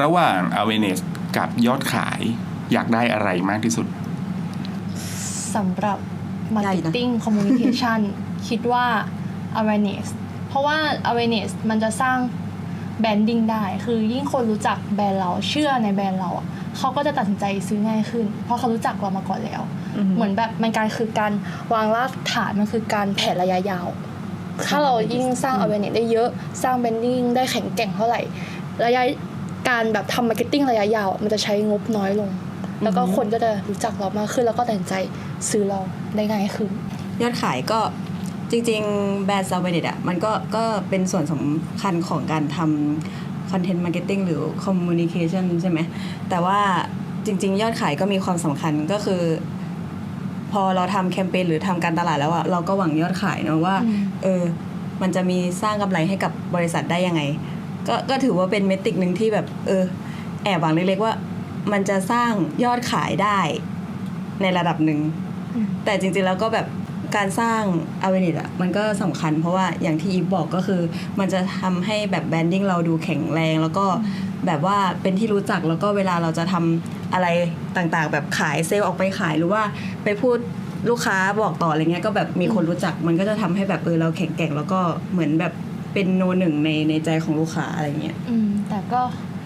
ระหว่าง awareness กับยอดขายอยากได้อะไรมากที่สุดสำหรับใหญ่นะ marketing communication คิดว่า awareness เพราะว่า awareness มันจะสร้าง branding ได้ คือยิ่งคนรู้จักแบรนด์เราเชื่อในแบรนด์เราอะเขาก็จะตัดสินใจซื้อง่ายขึ้น เพราะเขารู้จักเรามาก่อนแล้ว เหมือนแบบมันการคือการวางรากฐานมันคือการแผนระยะยาว ถ้าเรายิ่งสร้าง awareness ได้เยอะ สร้าง branding ได้แข็งแกร่งเท่าไหร่ระยะ การแบบทำ marketing ระยะยาวอะมันจะใช้งบน้อยลง แล้วก็คนก็จะรู้จักเรามากขึ้น แล้วก็ตัดสินใจซื้อเราได้ง่ายขึ้น ยอดขายก็จริง ๆ แบรนด์ซาวเบเดตอะมันก็ก็เป็นส่วนสำคัญของการทำคอนเทนต์มาร์เก็ตติ้งหรือคอมมูนิเคชันใช่ไหม แต่ว่าจริง ๆ ยอดขายก็มีความสำคัญก็คือ พอเราทำแคมเปญหรือทำการตลาดแล้วอะเราก็หวังยอดขายเนอะว่าอืมเออมันจะมีสร้างกำไรให้กับบริษัทได้ยังไง ก็ก็ถือว่าเป็นเมตริกหนึ่งที่แบบ เออ แอบหวังเล็กๆว่า มันจะสร้างยอดขายได้ในระดับหนึ่งอืมแต่จริงๆแล้วก็แบบการสร้าง awareness อะมันก็สำคัญเพราะว่าอย่างที่อีฟบอกก็คือ มันจะทำให้แบบแบรนดิ้งเราดูแข็งแรง แล้วก็แบบว่าเป็นที่รู้จักแล้วก็เวลาเราจะทำอะไรต่างๆ แบบขายเซลล์ออกไปขายหรือว่าไปพูดลูกค้าบอกต่ออะไรเงี้ยก็แบบมีคนรู้จักมันก็จะทำให้แบบเออเราแข็งแกร่งแล้วก็เหมือนแบบ เป็นโนหนึ่งในในใจของลูกค้าอะไรเงี้ยอืมแต่ก็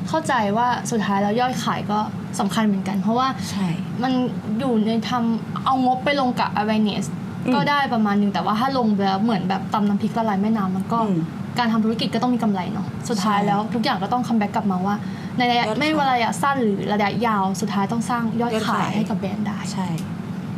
เข้าใจว่าสุดท้ายแล้วยอดขายก็สำคัญเหมือนกัน เพราะว่าใช่มันอยู่ในทำเอางบไปลงกับ awareness อืมก็ได้ประมาณหนึงแต่ว่าถ้าลงไปแล้วเหมือนแบบตำน้ำพริกละลายแม่น้ำมันก็อืมการทำธุรกิจก็ต้องมีกำไรเนาะสุดท้ายใช่แล้วทุกอย่างก็ต้องคัมแบ็กกลับมาว่า ในระยะยอดขายไม่ว่าระยะสั้นหรือระยะยาวสุดท้ายต้องสร้างยอดยอดขาขายยให้กับแบรนด์ได้ใช่